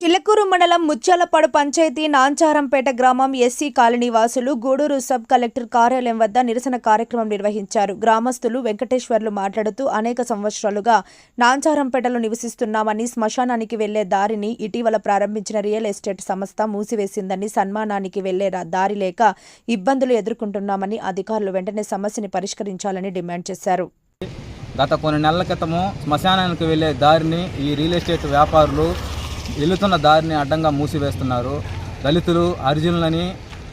చిలకూరు మండలం ముత్యాలపాడు పంచాయతీ నాంచారంపేట గ్రామం SC colony వాసులు గూడూరు సబ్ కలెక్టర్ కార్యాలయం వద్ద నిరసన కార్యక్రమం నిర్వహించారు. గ్రామస్తులు వెంకటేశ్వర్లు మాట్లాడుతూ అనేక సంవత్సరాలుగా నాంచారంపేటలో నివసిస్తున్నామని శ్మశానానికి వెళ్ళే దారిని ఇటీవల ప్రారంభించిన రియల్ ఎస్టేట్ సంస్థ మూసివేసిందని సన్మానానికి వెళ్ళే దారి లేక ఇబ్బందులు ఎదుర్కొంటున్నామని అధికారులు వెంటనే సమస్యని పరిష్కరించాలని డిమాండ్ చేశారు. గత కొన్ని నెలల క్రితము శ్మశానానికి వెళ్ళే దారిని ఈ రియల్ ఎస్టేట్ వ్యాపారులు వెళుతున్న దారిని అడ్డంగా మూసివేస్తున్నారు. దళితులు హరిజనులని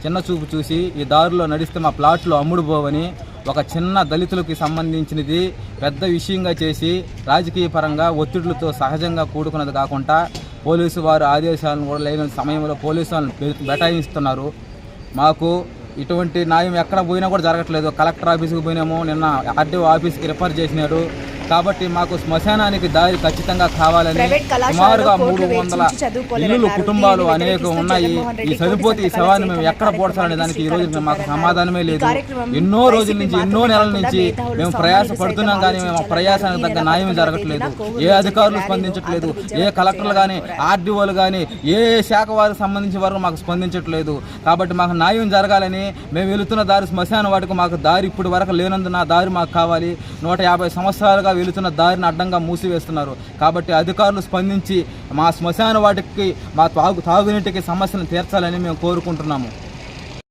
చిన్న చూపు చూసి ఈ దారిలో నడిస్తే మా ప్లాట్లు అమ్ముడుపోవని ఒక చిన్న దళితులకి సంబంధించినది పెద్ద విషయంగా చేసి రాజకీయ పరంగా ఒత్తిడులతో సహజంగా కూడుకున్నది కాకుండా పోలీసు వారు ఆదేశాలను కూడా లేని సమయంలో పోలీసు వాళ్ళని బెటాయిస్తున్నారు. మాకు ఇటువంటి న్యాయం ఎక్కడ పోయినా కూడా జరగట్లేదు. కలెక్టర్ ఆఫీస్కి పోయినాము. నిన్న ఆర్డీఓ ఆఫీస్కి రిఫర్ చేసినారు కాబట్టి మాకు శ్మశానానికి దారి ఖచ్చితంగా కావాలని సుమారుగా మూడు వందల. ఇల్లులు కుటుంబాలు అనేక ఉన్నాయి. ఈ చనిపోతే ఈ శవాన్ని మేము ఎక్కడ పోడ్చాలనే దానికి ఈ రోజు మాకు సమాధానమే లేదు. ఎన్నో రోజుల నుంచి ఎన్నో నెలల నుంచి మేము ప్రయాస పడుతున్నాం కానీ మేము ప్రయాసానికి తగ్గ న్యాయం జరగట్లేదు. ఏ అధికారులు స్పందించట్లేదు. ఏ కలెక్టర్లు కానీ ఆర్డీఓలు కానీ ఏ శాఖ వారికి సంబంధించిన వరకు మాకు స్పందించట్లేదు. కాబట్టి మాకు న్యాయం జరగాలని మేము వెళుతున్న దారి శ్మశాన వాటికి మాకు దారి ఇప్పుడు వరకు లేనందున దారి మాకు కావాలి. నూట యాభై సంవత్సరాలుగా వెళుతున్న దారిని అడ్డంగా మూసివేస్తున్నారు. కాబట్టి అధికారులు స్పందించి మా శ్మశాన వాటికి మా తాగు తాగునీటికి సమస్యను తీర్చాలని మేము కోరుకుంటున్నాము.